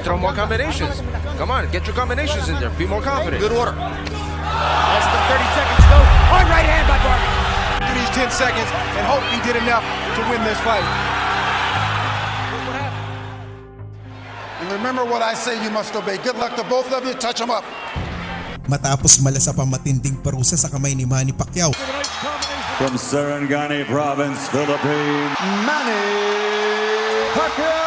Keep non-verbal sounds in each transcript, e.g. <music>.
Throw more combinations. Come on, get your combinations in there. Be more confident. Good order. Less than 30 seconds to go. Hard right hand by Barbie. Do these 10 seconds and hope he did enough to win this fight. And remember what I say, you must obey. Good luck to both of you. Touch them up. Matapos malasa pa matinding parusa sa kamay ni Manny Pacquiao, From Sarangani Province, Philippines, Manny Pacquiao!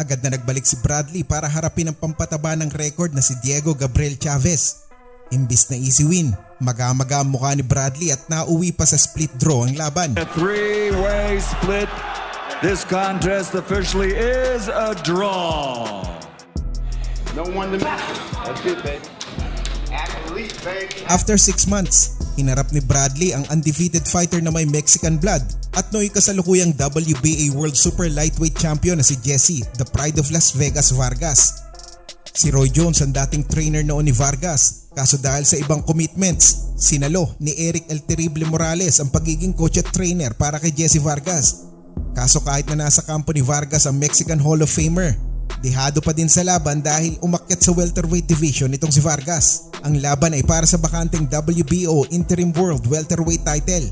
Agad na nagbalik si Bradley para harapin ang pampataba ng record na si Diego Gabriel Chavez. Imbis na easy win, magamaga ang mukha ni Bradley at nauwi pa sa split draw ang laban. A three-way split. This contest officially is a draw. No one to miss. That's it, baby. Athlete, baby. After 6 months, hinarap ni Bradley ang undefeated fighter na may Mexican blood at noy kasalukuyang WBA World Super Lightweight Champion na si Jesse, the pride of Las Vegas Vargas. Si Roy Jones ang dating trainer noon ni Vargas kaso dahil sa ibang commitments, sinalo ni Eric El Terrible Morales ang pagiging coach at trainer para kay Jesse Vargas. Kaso kahit na nasa kampo ni Vargas ang Mexican Hall of Famer, dihado pa din sa laban dahil umakyat sa welterweight division itong si Vargas. Ang laban ay para sa bakanteng WBO Interim World Welterweight title.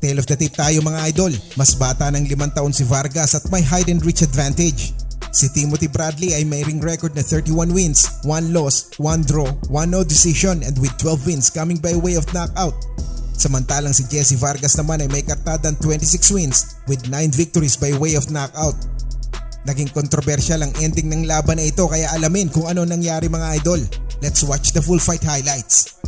Tale of the tape tayo mga idol, mas bata ng limang taon si Vargas at may hide and reach advantage. Si Timothy Bradley ay may ring record na 31 wins, 1 loss, 1 draw, 1 no decision and with 12 wins coming by way of knockout. Samantalang si Jesse Vargas naman ay may kartadang 26 wins with 9 victories by way of knockout. Naging kontrobersyal ang ending ng laban na ito kaya alamin kung ano nangyari mga idol. Let's watch the full fight highlights.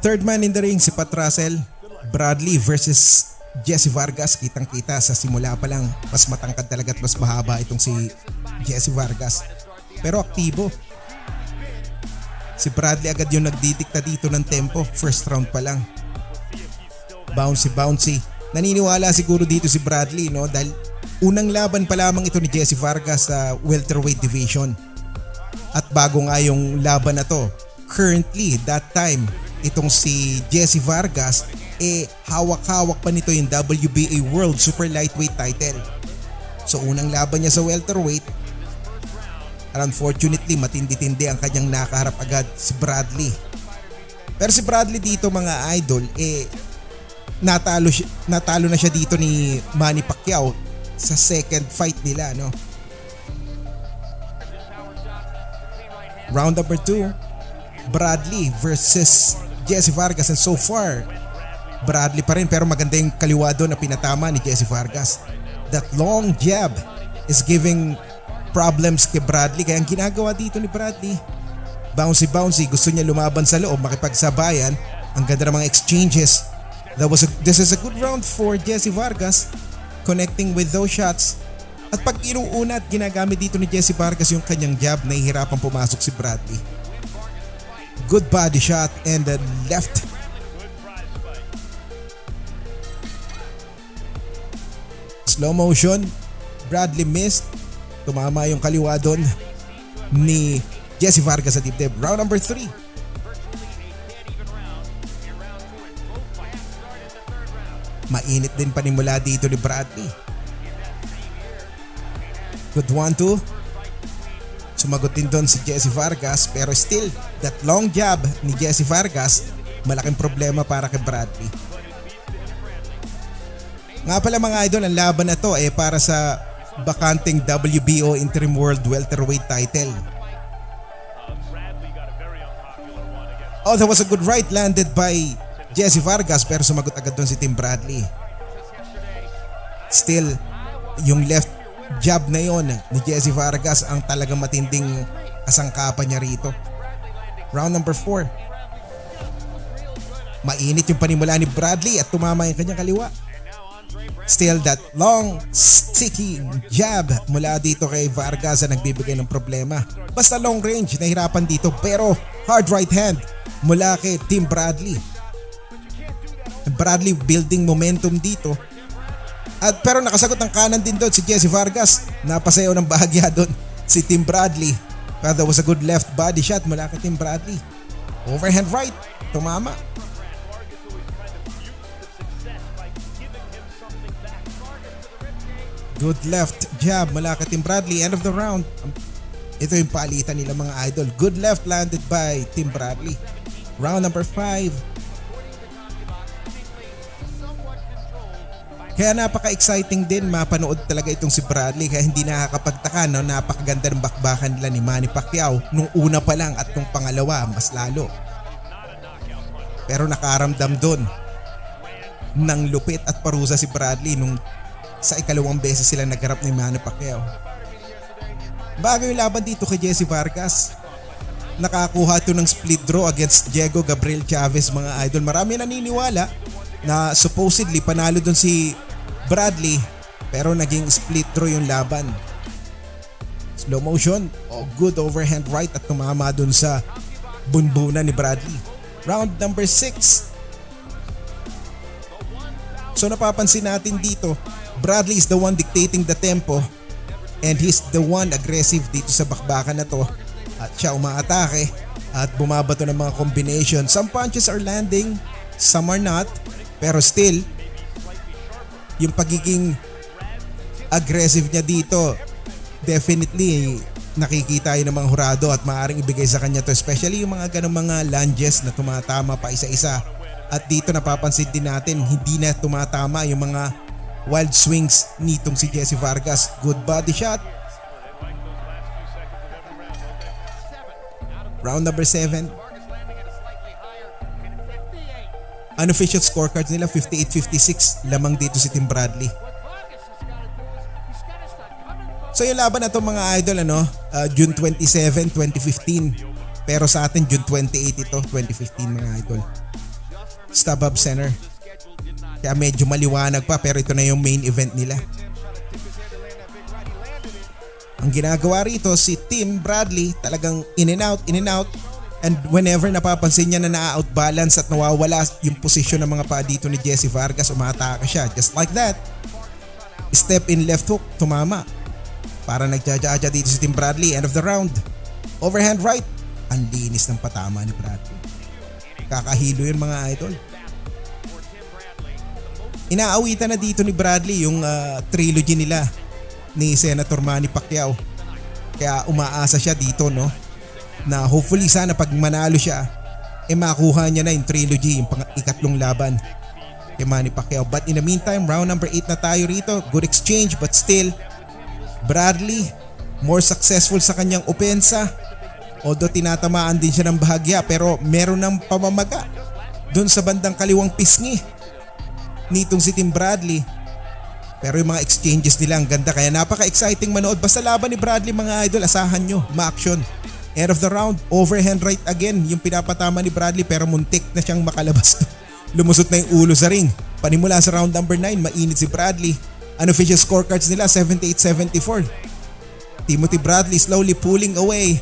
Third man in the ring si Pat Russell, Bradley versus Jesse Vargas. Kitang kita sa simula pa lang mas matangkad talaga at mas mahaba itong si Jesse Vargas. Pero aktibo. Si Bradley agad yung nagdidikta dito ng tempo. First round pa lang. Bouncy bouncy. Naniniwala siguro dito si Bradley no dahil unang laban pa lamang ito ni Jesse Vargas sa welterweight division. At bago nga yung laban na to, currently that time itong si Jesse Vargas eh hawak-hawak pa nito yung WBA World Super Lightweight title. So unang laban niya sa welterweight unfortunately, matindi-tindi ang kanyang nakaharap agad si Bradley. Pero si Bradley dito mga idol, eh, natalo, natalo na siya dito ni Manny Pacquiao sa second fight nila, no? Round number 2, Bradley versus Jesse Vargas. And so far, Bradley pa rin pero maganda yung kaliwa doon na pinatama ni Jesse Vargas. That long jab is giving problems kay Bradley. Kaya ang ginagawa dito ni Bradley bouncy bouncy. Gusto niya lumaban sa loob makipagsabayan. Ang ganda ng mga exchanges. That was a, this is a good round for Jesse Vargas connecting with those shots at pag inuuna at ginagamit dito ni Jesse Vargas yung kanyang jab nahihirapan pumasok si Bradley good body shot and the left slow motion Bradley missed Tumama yung kaliwa doon ni Jesse Vargas sa dibdib. Round number 3. Mainit din panimula dito ni Bradley. Good one two. Sumagot din doon si Jesse Vargas pero still that long jab ni Jesse Vargas malaking problema para kay Bradley. Nga pala mga idol, ang laban na to eh para sa bakanting WBO Interim World Welterweight title. Oh, that was a good right landed by Jesse Vargas pero sumagot agad doon si Tim Bradley. Still, yung left jab na yon ni Jesse Vargas ang talagang matinding kasangkapan niya rito. Round number 4. Mainit yung panimula ni Bradley at tumama yung kanyang kaliwa. Still that long sticky jab mula dito kay Vargas ang nagbibigay ng problema. Basta long range, nahirapan dito pero hard right hand mula kay Tim Bradley. Bradley building momentum dito. At pero nakasagot ng kanan din doon si Jesse Vargas. Napasayaw ng bahagya <laughs> doon si Tim Bradley. But that was a good left body shot mula kay Tim Bradley. Overhand right, tumama. Good left jab mula kay Tim Bradley. End of the round. Ito yung palitan nila mga idol. Good left landed by Tim Bradley. Round number 5. Kaya napaka-exciting din mapanood talaga itong si Bradley kaya hindi nakakapagtaka no napakaganda ng bakbakan nila ni Manny Pacquiao nung una pa lang at nung pangalawa mas lalo. Pero nakaramdam doon ng lupit at parusa si Bradley nung sa ikalawang beses sila nagharap ni Manny Pacquiao. Bago yung laban dito kay Jesse Vargas, nakakuha ito ng split draw against Diego Gabriel Chavez mga idol. Marami naniniwala na supposedly panalo doon si Bradley pero naging split draw yung laban. Slow motion, oh good overhand right at tumama doon sa bunbuna ni Bradley. Round number 6. So napapansin natin dito, Bradley is the one dictating the tempo and he's the one aggressive dito sa bakbakan na to. At siya umaatake at bumabato ng mga combination. Some punches are landing, some are not. Pero still, yung pagiging aggressive niya dito, definitely nakikita yun ng mga hurado at maaaring ibigay sa kanya to. Especially yung mga ganong mga lunges na tumatama pa isa-isa. At dito napapansin din natin, hindi na tumatama yung mga wild swings nitong si Jesse Vargas. Good body shot. Round number 7. Unofficial scorecards nila 58-56 lamang dito si Tim Bradley. So yung laban na mga idol ano, uh, June 27, 2015. Pero sa atin June 28 ito, 2015 mga idol. StubHub Center. Kaya medyo maliwanag pa pero ito na yung main event nila. Ang ginagawa rito si Tim Bradley talagang in and out, in and out. And whenever napapansin niya na na-outbalance at nawawala yung posisyon ng mga paa dito ni Jesse Vargas, umatake siya. Just like that. Step in left hook, tumama. Para nagjajaja dito si Tim Bradley. End of the round. Overhand right. Ang linis ng patama ni Bradley. Kakahilo yun mga idol. Inaawitan na dito ni Bradley yung uh, trilogy nila ni Senator Manny Pacquiao. Kaya umaasa siya dito no na hopefully sana pag manalo siya eh makuha niya na yung trilogy yung pang ikatlong laban kay Manny Pacquiao. But in the meantime, round number 8 na tayo rito. Good exchange but still Bradley more successful sa kanyang opensa. Although tinatamaan din siya ng bahagya pero meron ng pamamaga doon sa bandang kaliwang pisngi nitong si Tim Bradley. Pero yung mga exchanges nila ang ganda kaya napaka-exciting manood. Basta laban ni Bradley mga idol, asahan nyo, ma-action. End of the round, overhand right again yung pinapatama ni Bradley pero muntik na siyang makalabas. <laughs> Lumusot na yung ulo sa ring. Panimula sa round number 9, mainit si Bradley. Unofficial scorecards nila 78-74. Timothy Bradley slowly pulling away,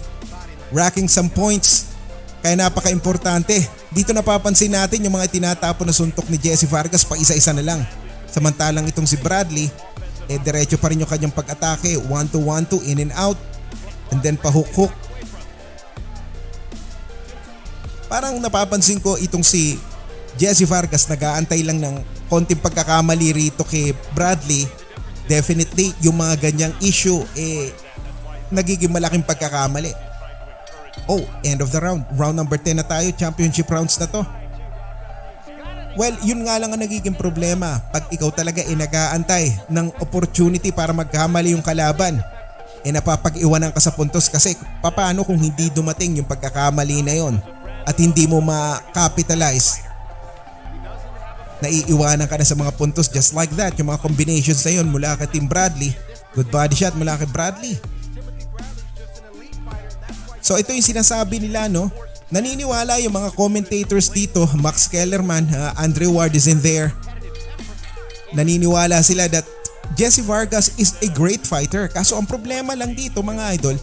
racking some points. Kaya napaka-importante. Dito napapansin natin yung mga tinatapon na suntok ni Jesse Vargas pa isa-isa na lang. Samantalang itong si Bradley, eh diretso pa rin yung kanyang pag-atake, 1 to 1 to in and out. And then pa hook hook. Parang napapansin ko itong si Jesse Vargas nag-aantay lang ng konting pagkakamali rito kay Bradley. Definitely yung mga ganyang issue eh nagiging malaking pagkakamali. Oh, end of the round. Round number 10 na tayo. Championship rounds na to. Well, yun nga lang ang nagiging problema pag ikaw talaga ay nag-aantay ng opportunity para magkamali yung kalaban. E napapag-iwanan ka sa puntos kasi paano kung hindi dumating yung pagkakamali na yon at hindi mo ma-capitalize naiiwanan ka na sa mga puntos just like that. Yung mga combinations na yun mula kay Tim Bradley. Good body shot mula kay Bradley. So ito yung sinasabi nila no. Naniniwala yung mga commentators dito, Max Kellerman, uh, Andre Ward is in there. Naniniwala sila that Jesse Vargas is a great fighter. Kaso ang problema lang dito mga idol,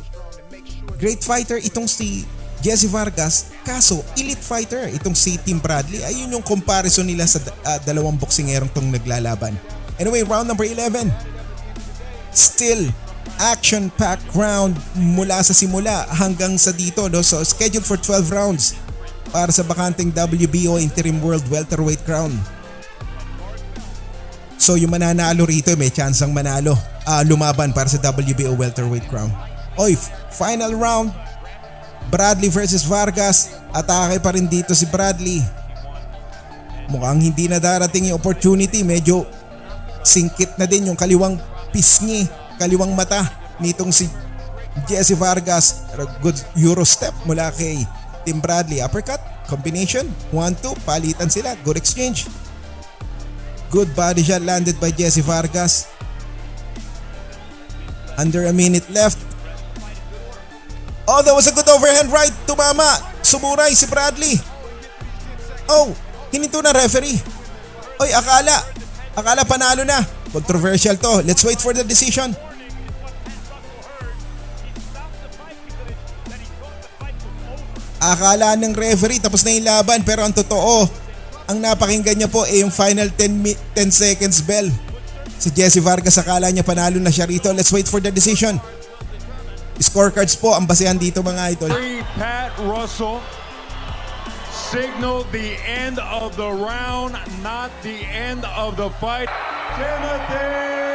great fighter itong si Jesse Vargas, kaso elite fighter itong si Tim Bradley. Ayun yung comparison nila sa uh, dalawang boksingerong tong naglalaban. Anyway, round number 11. Still action-packed round mula sa simula hanggang sa dito. No? So scheduled for 12 rounds para sa bakanting WBO Interim World Welterweight Crown. So yung mananalo rito may chance ang manalo. Ah, lumaban para sa WBO welterweight crown. Oy, final round. Bradley versus Vargas. Atake pa rin dito si Bradley. Mukhang hindi na darating yung opportunity. Medyo singkit na din yung kaliwang pisngi, kaliwang mata nitong si Jesse Vargas. Good Euro step mula kay Tim Bradley. Uppercut, combination, 1-2, palitan sila. Good exchange. Good body shot landed by Jesse Vargas. Under a minute left. Oh, that was a good overhand right. Tumama. Sumuray si Bradley. Oh, hininto na referee. Oy, akala. Akala panalo na. Controversial to. Let's wait for the decision. Akala ng referee tapos na yung laban pero ang totoo, ang napakinggan niya po ay yung final 10, mi- 10 seconds bell. Si Jesse Vargas akala niya panalo na siya rito. Let's wait for the decision. Scorecards po ang basehan dito mga idol. Pat Russell signaled the end of the round, not the end of the fight. Timothy